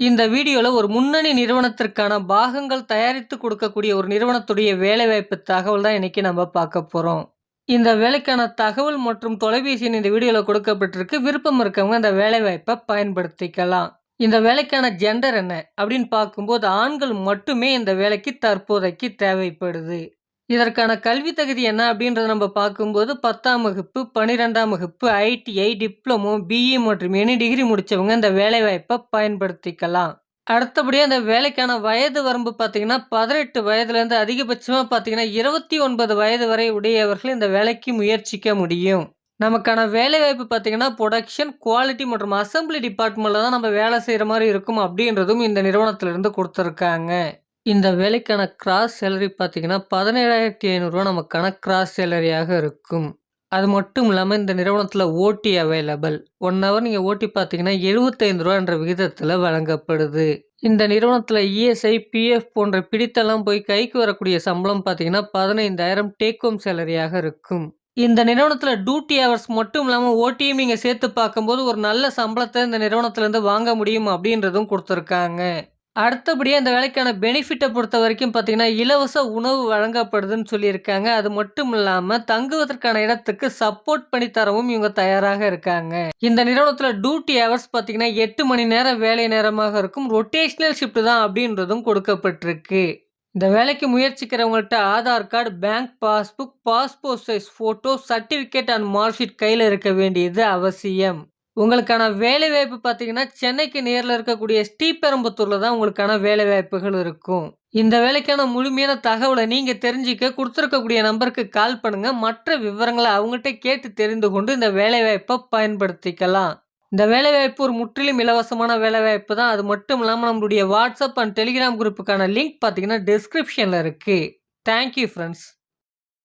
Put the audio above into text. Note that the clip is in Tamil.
இந்த வீடியோவில் ஒரு முன்னணி நிறுவனத்திற்கான பாகங்கள் தயாரித்து கொடுக்கக்கூடிய ஒரு நிறுவனத்துடைய வேலைவாய்ப்பு தகவல் தான் இன்றைக்கி நம்ம பார்க்க போகிறோம் இந்த வேலைக்கான தகவல் மற்றும் தொலைபேசியின் இந்த வீடியோவில் கொடுக்கப்பட்டிருக்கு. விருப்பம் இருக்கவங்க இந்த வேலைவாய்ப்பை பயன்படுத்திக்கலாம். இந்த வேலைக்கான ஜெண்டர் என்ன அப்படின்னு பார்க்கும்போது ஆண்கள் மட்டுமே இந்த வேலைக்கு தற்போதைக்கு தேவைப்படுது. இதற்கான கல்வி தகுதி என்ன அப்படின்றத நம்ம பார்க்கும்போது 10ஆம் வகுப்பு, 12ஆம் வகுப்பு, ஐடிஐ, டிப்ளமோ, பிஇ மற்றும் எனி டிகிரி முடித்தவங்க இந்த வேலைவாய்ப்பை பயன்படுத்திக்கலாம். அடுத்தபடியாக இந்த வேலைக்கான வயது வரம்பு பார்த்தீங்கன்னா, பதினெட்டு வயதுலேருந்து அதிகபட்சமாக பார்த்தீங்கன்னா, 29 வயது வரை உடையவர்கள் இந்த வேலைக்கு முயற்சிக்க முடியும். நமக்கான வேலைவாய்ப்பு பார்த்தீங்கன்னா, ப்ரொடக்ஷன் குவாலிட்டி மற்றும் அசெம்பிளி டிபார்ட்மெண்ட்டில் தான் நம்ம வேலை செய்கிற மாதிரி இருக்கும் அப்படின்றதும் இந்த நிறுவனத்திலிருந்து கொடுத்துருக்காங்க இந்த வேலைக்கான கிராஸ் சேலரி பார்த்தீங்கன்னா, பதினேழாயிரத்தி ஐநூறுரூவா நமக்கான கிராஸ் சேலரியாக இருக்கும். அது மட்டும் இல்லாமல் இந்த நிறுவனத்தில் ஓட்டி அவைலபிள். ஒன் ஹவர் நீங்கள் ஓட்டி பார்த்தீங்கன்னா, எழுபத்தைந்து ரூபா என்ற விகிதத்தில் வழங்கப்படுது. இந்த நிறுவனத்தில் இஎஸ்ஐ, பிஎஃப் போன்ற பிடித்தெல்லாம் போய் கைக்கு வரக்கூடிய சம்பளம் பார்த்தீங்கன்னா, 15,000 டேக் ஹோம் சேலரியாக இருக்கும். இந்த நிறுவனத்தில் டியூட்டி ஹவர்ஸ் மட்டும் இல்லாமல் ஓட்டியும் நீங்கள் சேர்த்து பார்க்கும்போது, ஒரு நல்ல சம்பளத்தை இந்த நிறுவனத்திலேருந்து வாங்க முடியும் அப்படின்றதும் கொடுத்துருக்காங்க அடுத்தபடியாக இந்த வேலைக்கான பெனிஃபிட்டை பொறுத்த வரைக்கும் பார்த்தீங்கன்னா, இலவச உணவு வழங்கப்படுதுன்னு சொல்லியிருக்காங்க. அது மட்டும் இல்லாமல் தங்குவதற்கான இடத்துக்கு சப்போர்ட் பண்ணி தரவும் இவங்க தயாராக இருக்காங்க. இந்த நிறுவனத்தில் டியூட்டி ஹவர்ஸ் பார்த்தீங்கன்னா, எட்டு மணி நேரம் வேலை நேரமாக இருக்கும். ரொட்டேஷனல் ஷிஃப்ட் தான் அப்படின்றதும் கொடுக்கப்பட்டிருக்கு. இந்த வேலைக்கு முயற்சிக்கிறவங்கள்ட்ட Aadhaar card, bank passbook, passport size photo, certificate and marksheet கையில் இருக்க வேண்டியது அவசியம். உங்களுக்கான வேலைவாய்ப்பு பார்த்தீங்கன்னா, சென்னைக்கு நேரில் இருக்கக்கூடிய ஸ்ரீபெரும்புத்தூரில் தான் உங்களுக்கான வேலைவாய்ப்புகள் இருக்கும். இந்த வேலைக்கான முழுமையான தகவலை நீங்கள் தெரிஞ்சுக்க கொடுத்துருக்கக்கூடிய நம்பருக்கு கால் பண்ணுங்கள் மற்ற விவரங்களை அவங்ககிட்ட கேட்டு தெரிந்து கொண்டு இந்த வேலைவாய்ப்பை பயன்படுத்திக்கலாம். இந்த வேலைவாய்ப்பு ஒரு முற்றிலும் இலவசமான வேலைவாய்ப்பு தான். அது மட்டும் இல்லாமல் நம்மளுடைய வாட்ஸ்அப் அண்ட் டெலிகிராம் குரூப்புக்கான லிங்க் பார்த்தீங்கன்னா, டிஸ்கிரிப்ஷனில் இருக்குது தேங்க் யூ